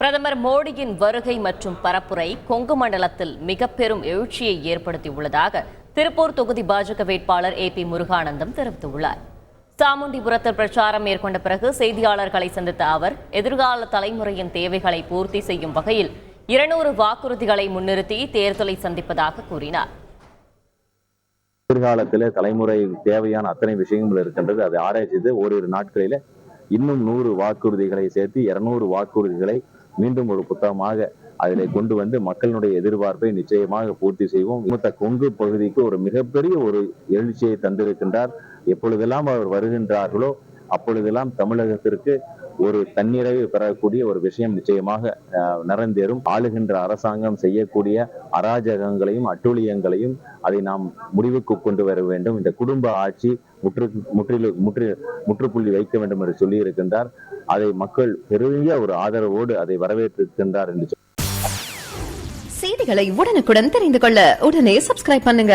பிரதமர் மோடியின் வருகை மற்றும் பரப்புரை கொங்கு மண்டலத்தில் மிக பெரும் எழுச்சியை ஏற்படுத்தியுள்ளதாக திருப்பூர் தொகுதி பாஜக வேட்பாளர் ஏ பி முருகானந்தம் தெரிவித்துள்ளார். சாமுண்டிபுரத்தில் பிரச்சாரம் மேற்கொண்ட பிறகு செய்தியாளர்களை சந்தித்த அவர் எதிர்கால தலைமுறையின் தேவைகளை பூர்த்தி செய்யும் வகையில் இருநூறு வாக்குறுதிகளை முன்னிறுத்தி தேர்தலை சந்திப்பதாக கூறினார். எதிர்காலத்தில் தலைமுறை தேவையான அத்தனை விஷயங்கள் இருக்கின்றது. அதை ஆராய்ச்சி ஓரிரு நாட்களில இன்னும் நூறு வாக்குறுதிகளை சேர்த்து இருநூறு வாக்குறுதிகளை மீண்டும் ஒரு புத்தகமாக அதனை கொண்டு வந்து மக்களுடைய எதிர்பார்ப்பை நிச்சயமாக பூர்த்தி செய்வோம். மூத்த கொங்கு பகுதிக்கு ஒரு மிகப்பெரிய ஒரு எழுச்சியை தந்திருக்கின்றார். எப்பொழுதெல்லாம் அவர் வருகின்றார்களோ அப்பொழுதெல்லாம் தமிழகத்திற்கு ஒரு தன்னிறைவு பெறக்கூடிய ஒரு விஷயம் நிச்சயமாக நிறைந்தேறும். ஆளுகின்ற அரசாங்கம் செய்யக்கூடிய அராஜகங்களையும் அட்டூழியங்களையும் அதை நாம் முடிவுக்கு கொண்டு வர வேண்டும். இந்த குடும்ப ஆட்சி முற்று முற்றிலு முற்று முற்றுப்புள்ளி வைக்க வேண்டும் என்று சொல்லி இருக்கின்றார். அதை மக்கள் பெரிய ஒரு ஆதரவோடு அதை வரவேற்றிருக்கின்றார் என்று செய்திகளை உடனுக்குடன் தெரிந்து கொள்ள உடனே சப்ஸ்கிரைப் பண்ணுங்க.